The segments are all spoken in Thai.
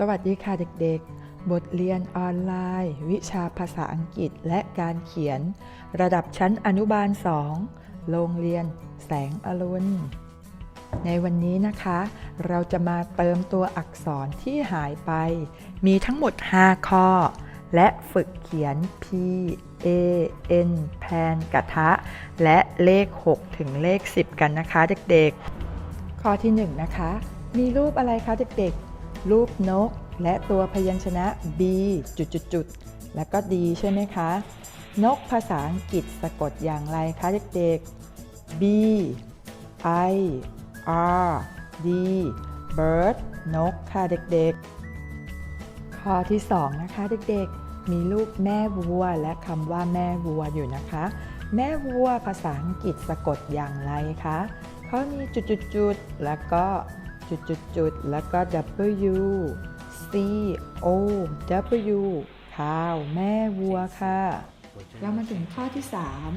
สวัสดีค่ะเด็กๆ บทเรียนออนไลน์ วิชาภาษาอังกฤษและการเขียน ระดับชั้นอนุบาล 2 โรงเรียนแสงอรุณ ในวันนี้นะคะ เราจะมาเติมตัวอักษรที่หายไป มีทั้งหมด 5 ข้อ และฝึกเขียน P A N แพนกระทะ และเลข 6 ถึงเลข 10 กันนะคะ เด็กๆ ข้อที่ 1 นะคะ มีรูปอะไรคะเด็กๆ รูปนก และตัวพยัญชนะ B จุดๆๆ แล้วก็ D ใช่ไหมคะ นกภาษาอังกฤษสะกดอย่างไรคะเด็กๆ B I R D bird นกค่ะเด็กๆ ข้อที่ 2 นะคะเด็กๆ มีรูปแม่วัวและคำว่าแม่วัวอยู่นะคะ แม่วัวภาษาอังกฤษสะกดอย่างไรคะเขามีจุดๆ ๆ แล้วก็ จุดๆๆแล้วก็ W C O W ข้าวแม่วัวค่ะ เรามาถึงข้อที่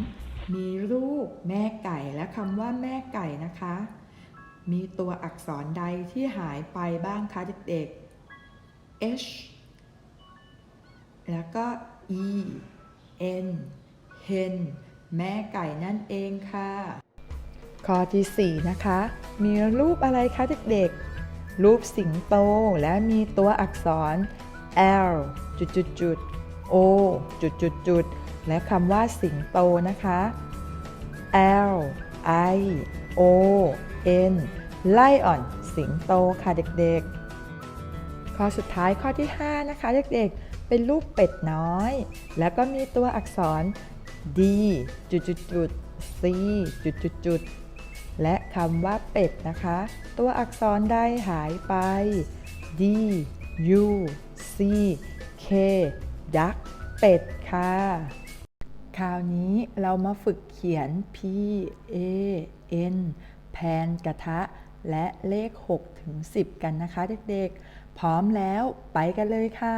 3 มีรูปแม่ไก่และคำว่าแม่ไก่นะคะ มีตัวอักษรใดที่หายไปบ้างคะเด็กๆ H แล้วก็ E N hen แม่ไก่นั่นเองค่ะ ข้อที่ 4 นะคะ มีรูปอะไรคะเด็กๆ รูปสิงโตและมีตัวอักษร L จุดจุดจุด O จุดจุดจุดและคำว่าสิงโตนะคะ L I O N ไล่อ่อนสิงโตค่ะเด็กๆ ข้อสุดท้ายข้อที่ 5 นะคะ เด็กๆ เป็นรูปเป็ดน้อย แล้วก็มีตัวอักษร D จุดจุดจุด C จุดจุดจุด และคำว่าเป็ดนะคะ ตัวอักษรใดหายไป D U C K ยักษ์เป็ดค่ะ คราวนี้เรามาฝึกเขียน P A N แพนกระทะ และเลข 6 ถึง 10 กันนะคะเด็กๆ พร้อมแล้วไปกันเลยค่ะ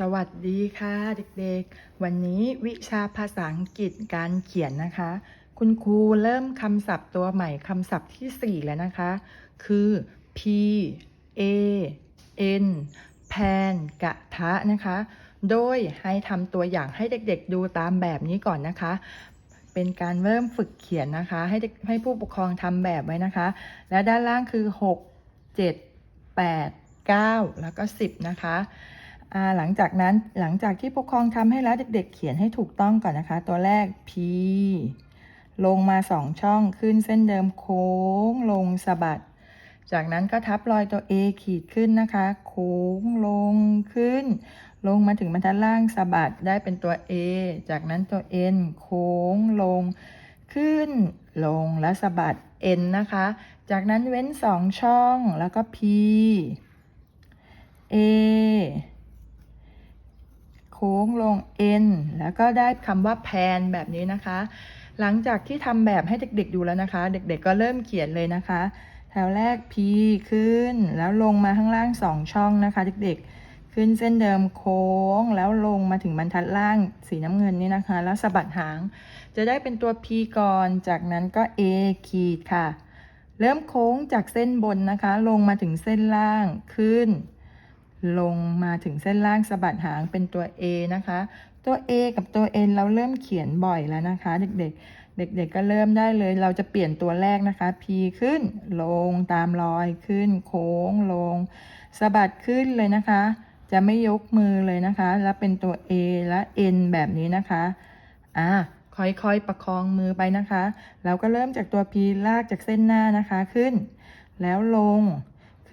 สวัสดีค่ะเด็กๆ วันนี้วิชาภาษาอังกฤษการเขียนนะคะ คุณครูเริ่มคำศัพท์ตัวใหม่คำศัพท์ที่ 4 แล้วนะคะ คือ P A N แพนกระทะนะคะ โดยให้ทำตัวอย่างให้เด็กๆดูตามแบบนี้ก่อนนะคะ เป็นการเริ่มฝึกเขียนนะคะ ให้ให้ผู้ปกครองทำแบบไว้นะคะ และด้านล่างคือ 6 7 8 9 แล้วก็ 10 นะคะ หลังจากนั้นหลังจากที่ผู้ปกครองทำให้แล้วเด็กๆ เขียนให้ถูกต้องก่อนนะคะ ตัวแรก P ลงมาสองช่องขึ้นเส้นเดิมโค้งลงสะบัด จากนั้นก็ทับรอยตัว A ขีดขึ้นนะคะ โค้งลงขึ้น ลงมาถึงบรรทัดล่างสะบัดได้เป็นตัว A จากนั้นตัว N โค้งลง ขึ้น ลงและสะบัด N นะคะ จากนั้นเว้นสองช่องแล้วก็ P A โค้งลง N แล้วก็ได้คำว่าแพนแบบนี้นะคะ หลังจากที่ทำแบบให้เด็กๆดูแล้วนะคะ เด็กๆก็เริ่มเขียนเลยนะคะ แถวแรก P ขึ้น แล้วลงมาข้างล่างสองช่องนะคะ เด็กๆ ขึ้นเส้นเดิมโค้ง แล้วลงมาถึงบรรทัดล่างสีน้ำเงินนี่นะคะ แล้วสะบัดหาง จะได้เป็นตัว P ก่อน จากนั้นก็ A ขีดค่ะ เริ่มโค้งจากเส้นบนนะคะ ลงมาถึงเส้นล่างขึ้น ลงมาถึงเส้นล่างสะบัดหางเป็นตัว A นะคะ ตัว A กับตัว N เราเริ่มเขียนบ่อยแล้วนะคะ เด็กๆ เด็กๆ ก็เริ่มได้เลย เราจะเปลี่ยนตัวแรกนะคะ P ขึ้นลงตามรอยขึ้น โค้งลงสะบัดขึ้นเลยนะคะ จะไม่ยกมือเลยนะคะ แล้วเป็นตัว A และ N แบบนี้นะคะอ่าค่อยๆ ประคองมือไปนะคะ เราก็เริ่มจากตัว P ลากจากเส้นหน้านะคะขึ้น แล้วลง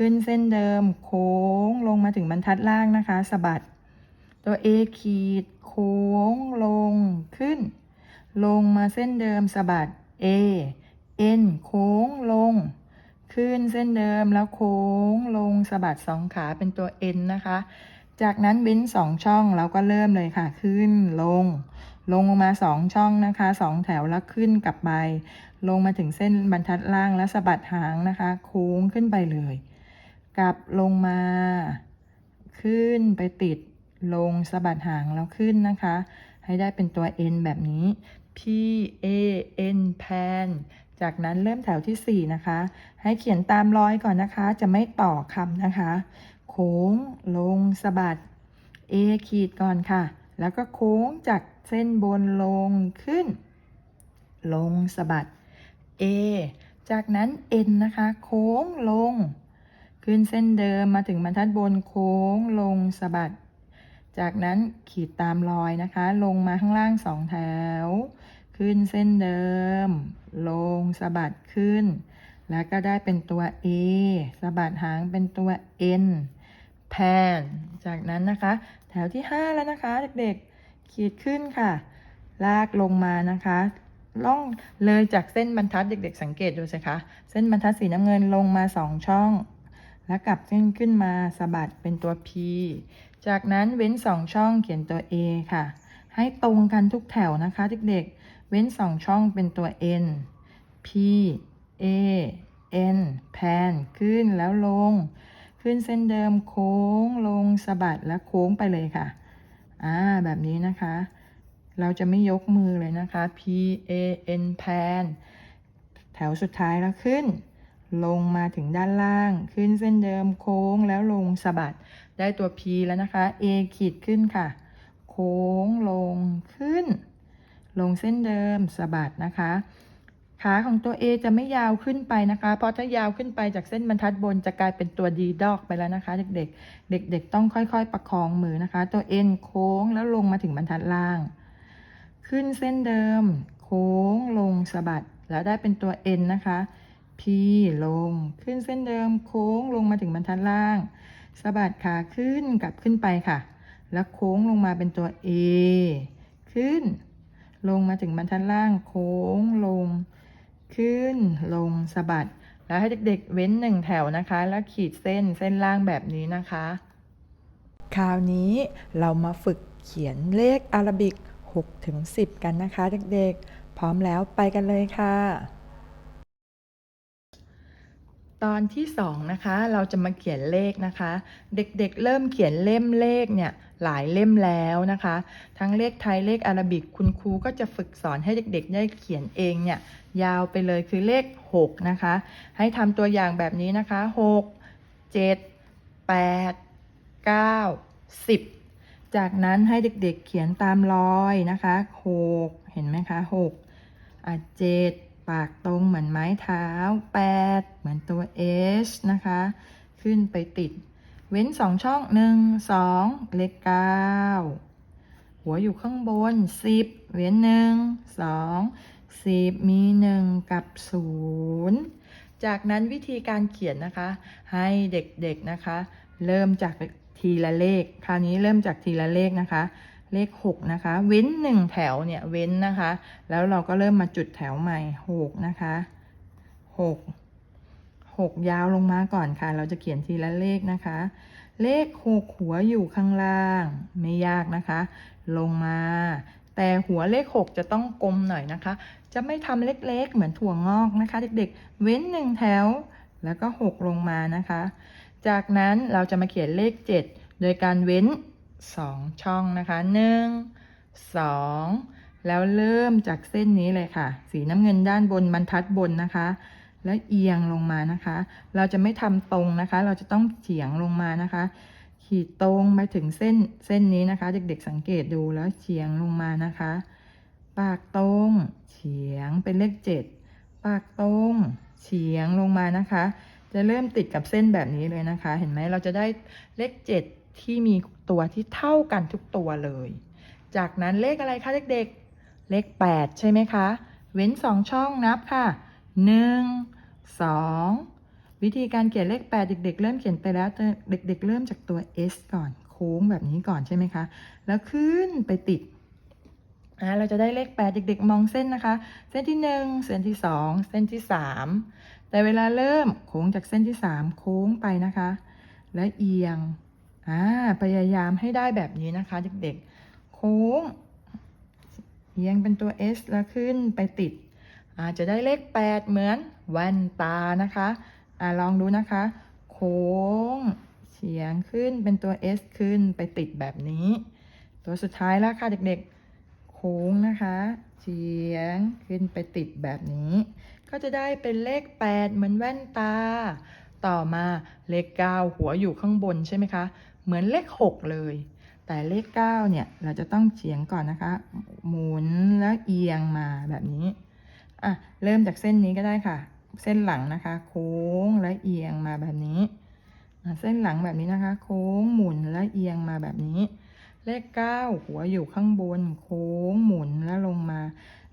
ขึ้นเส้นเดิม โค้งลงมาถึงบรรทัดล่างนะคะสะบัด ตัว A ขีด โค้งลงขึ้น ลงมาเส้นเดิมสะบัด A N โค้งลง ขึ้นเส้นเดิมแล้วโค้งลงสะบัดสองขาเป็นตัว N นะคะ จากนั้นเว้นสองช่องเราก็เริ่มเลยค่ะ ขึ้นลง ลงมาสองช่องนะคะสองแถวแล้วขึ้นกลับไปลงมาถึงเส้นบรรทัดล่างแล้วสะบัดหางนะคะ โค้งขึ้นไปเลย กลับลงมา ขึ้นไปติดลงสะบัดหางแล้วขึ้นนะคะ ให้ได้เป็นตัว N แบบนี้ P A N แพนจากนั้นเริ่มแถวที่ 4 นะคะ ให้เขียนตามรอยก่อนนะคะ จะไม่ต่อคำนะคะ โค้งลงสะบัด A ขีดก่อนค่ะ แล้วก็โค้งจากเส้นบนลงขึ้น ลงสะบัด A จากนั้น N นะคะ โค้งลง ขึ้นเส้นเดิมมาถึงบรรทัดบนโค้งลงสะบัด จากนั้นขีดตามรอยนะคะ ลงมาข้างล่างสองแถว ขึ้นเส้นเดิม ลงสะบัดขึ้น แล้วก็ได้เป็นตัว A สะบัดหางเป็นตัว N แพนจากนั้นนะคะ แถวที่ 5 แล้วนะคะ เด็กๆ ขีดขึ้นค่ะ ลากลงมานะคะล่องเลยจากเส้นบรรทัดเด็ก ๆ สังเกตดูสิคะ เส้นบรรทัดสีน้ำเงินลงมาสองช่อง แล้วกลับเส้นขึ้นมาสะบัดเป็นตัว P จากนั้นเว้นสองช่องเขียนตัว A ค่ะ ให้ตรงกันทุกแถวนะคะเด็กๆ เว้นสองช่องเป็นตัว N P A N แพนขึ้นแล้วลง ขึ้นเส้นเดิมโค้งลงสะบัดแล้วโค้งไปเลยค่ะ อ่า แบบนี้นะคะ เราจะไม่ยกมือเลยนะคะ P A N แพนแถวสุดท้ายแล้วขึ้น ลงมาถึงด้านล่าง ขึ้นเส้นเดิมโค้งแล้วลงสะบัด ได้ตัว P แล้วนะคะ A ขีดขึ้นค่ะ โค้งลงขึ้น ลงเส้นเดิมสะบัดนะคะ ขาของตัว A จะไม่ยาวขึ้นไปนะคะ เพราะถ้ายาวขึ้นไปจากเส้นบรรทัดบนจะกลายเป็นตัว D ดอกไปแล้วนะคะ เด็กๆ เด็ก ๆ ต้องค่อยๆ ประคองมือนะคะ ตัว N โค้งแล้วลงมาถึงบรรทัดล่าง ขึ้นเส้นเดิม โค้งลงสะบัดแล้วได้เป็นตัว N นะคะ P ลง ขึ้นเส้นเดิมโค้งลงมาถึงบรรทัดล่างสะบัดขาขึ้นกลับขึ้นไปค่ะ แล้วโค้งลงมาเป็นตัว A ขึ้น ลงมาถึงบรรทัดล่างโค้งลง ขึ้นลงสะบัด แล้วให้เด็กๆเว้นหนึ่งแถวนะคะ แล้วขีดเส้นเส้นล่างแบบนี้นะคะ คราวนี้เรามาฝึกเขียนเลขอารบิก6ถึง10 กันนะคะเด็กๆ พร้อมแล้วไปกันเลยค่ะ ตอนที่สองนะคะเราจะมาเขียนเลขนะคะ เด็กๆเริ่มเขียนเล่มเลขเนี่ยหลายเล่มแล้วนะคะ ทั้งเลขไทยเลขอาราบิกคุณครูก็จะฝึกสอนให้เด็กๆ ได้เขียนเองเนี่ยยาวไปเลยคือเลข 6 นะคะ ให้ทำตัวอย่างแบบนี้นะคะ 6 7 8 9 10 จากนั้นให้เด็กๆเขียนตามรอยนะคะ 6 เห็นไหมคะ6อะ7 ปากตรงเหมือนไม้เท้า 8 เหมือนตัว S นะคะ ขึ้นไปติด เว้นสองช่องหนึ่งสองเลขเก้าหัวอยู่ข้างบนสิบเว้นหนึ่งสองสิบมีหนึ่งกับศูนย์จากนั้นวิธีการเขียนนะคะ ให้เด็กๆนะคะ เริ่มจากทีละเลข คราวนี้เริ่มจากทีละเลขนะคะ เลขหกนะคะ เว้นหนึ่งแถวเนี่ยเว้นนะคะ แล้วเราก็เริ่มมาจุดแถวใหม่หกนะคะหกหกยาวลงมาก่อนค่ะ เราจะเขียนทีละเลขนะคะ เลขหกหัวอยู่ข้างล่าง ไม่ยากนะคะ ลงมา แต่หัวเลขหกจะต้องกลมหน่อยนะคะ จะไม่ทำเล็กๆ เหมือนถั่วงอกนะคะ เด็กๆ เว้นหนึ่งแถวแล้วก็หกลงมานะคะ จากนั้นเราจะมาเขียนเลขเจ็ดโดยการเว้น สองช่องนะคะหนึ่งสองแล้วเริ่มจากเส้นนี้เลยค่ะ สีน้ำเงินด้านบนบรรทัดบนนะคะ แล้วเอียงลงมานะคะ เราจะไม่ทำตรงนะคะ เราจะต้องเฉียงลงมานะคะ ขีดตรงไปถึงเส้นเส้นนี้นะคะ เด็กๆสังเกตดูแล้วเฉียงลงมานะคะ ปากตรงเฉียงเป็นเลขเจ็ดปากตรงเฉียงลงมานะคะ จะเริ่มติดกับเส้นแบบนี้เลยนะคะ เห็นไหมเราจะได้เลขเจ็ด ที่มีตัวที่เท่ากันทุกตัวเลย จากนั้นเลขอะไรคะเด็กๆ เลขแปดใช่ไหมคะ เว้นสองช่องนับค่ะหนึ่งสองวิธีการเขียนเลข 8 เด็ก ๆ เริ่มเขียนไปแล้วเด็ก ๆ เริ่มจากตัว S ก่อน โค้งแบบนี้ก่อนใช่ไหมคะ แล้วขึ้นไปติดเราจะได้เลข 8 เด็ก ๆ มองเส้นนะคะ เส้นที่ 1 เส้นที่ 2 เส้นที่ 3 แต่เวลาเริ่มโค้งจากเส้นที่ 3 โค้งไปนะคะ แล้วเอียง อ่าพยายามให้ได้แบบนี้นะคะ เด็กๆ โค้งเอียงเป็นตัว S แล้วขึ้นไปติดอาจจะได้เลข 8 เหมือนแว่นตานะคะอ่าลองดูนะคะ โค้งเฉียงขึ้นเป็นตัว S ขึ้นไปติดแบบนี้ ตัวสุดท้ายแล้วค่ะเด็กๆ โค้งนะคะเฉียงขึ้นไปติดแบบนี้ ก็จะได้เป็นเลข 8 เหมือนแว่นตา ต่อมาเลข 9 หัวอยู่ข้างบนใช่ไหมคะ เหมือนเลข 6 เลย แต่เลข 9 เนี่ย เราจะต้องเฉียงก่อนนะคะ หมุนแล้วเอียงมาแบบนี้ อะ เริ่มจากเส้นนี้ก็ได้ค่ะ เส้นหลังนะคะ โค้งและเอียงมาแบบนี้ เส้นหลังแบบนี้นะคะ โค้งหมุนและเอียงมาแบบนี้ เลข 9 หัวอยู่ข้างบน โค้งหมุนแล้วลงมา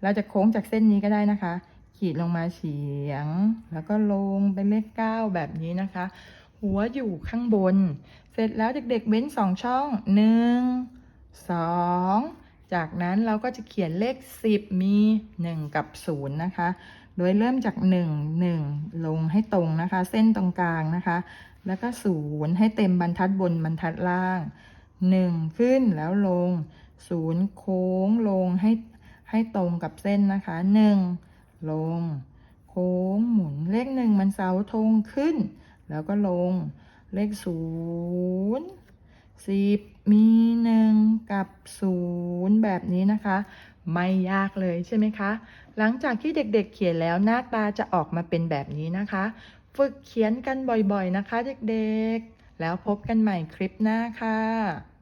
เราจะโค้งจากเส้นนี้ก็ได้นะคะ ขีดลงมาเฉียง แล้วก็ลงเป็นเลข 9 แบบนี้นะคะหัวอยู่ข้างบน ร็จแล้วเด็กๆเว้นสองช่อง1 2จากนั้นเราก็จะเขียนเลข 10 มี 1 กับ 0 นะคะ โดยเริ่มจาก 1 1 ลงให้ตรงนะคะ เส้นตรงกลางนะคะ แล้วก็ 0 ให้เต็มบรรทัดบนบรรทัดล่าง 1 ขึ้นแล้วลง 0 โค้งลงให้ให้ตรงกับเส้นนะคะ 1 ลง โค้งหมุนเลขหนึ่งมันเสาธงขึ้น แล้วก็ลง เลขศูนย์สิบมีหนึ่งกับศูนย์แบบนี้นะคะ ไม่ยากเลยใช่ไหมคะ หลังจากที่เด็กๆเขียนแล้วหน้าตาจะออกมาเป็นแบบนี้นะคะ ฝึกเขียนกันบ่อยๆนะคะ เด็กๆ แล้วพบกันใหม่คลิปหน้าค่ะ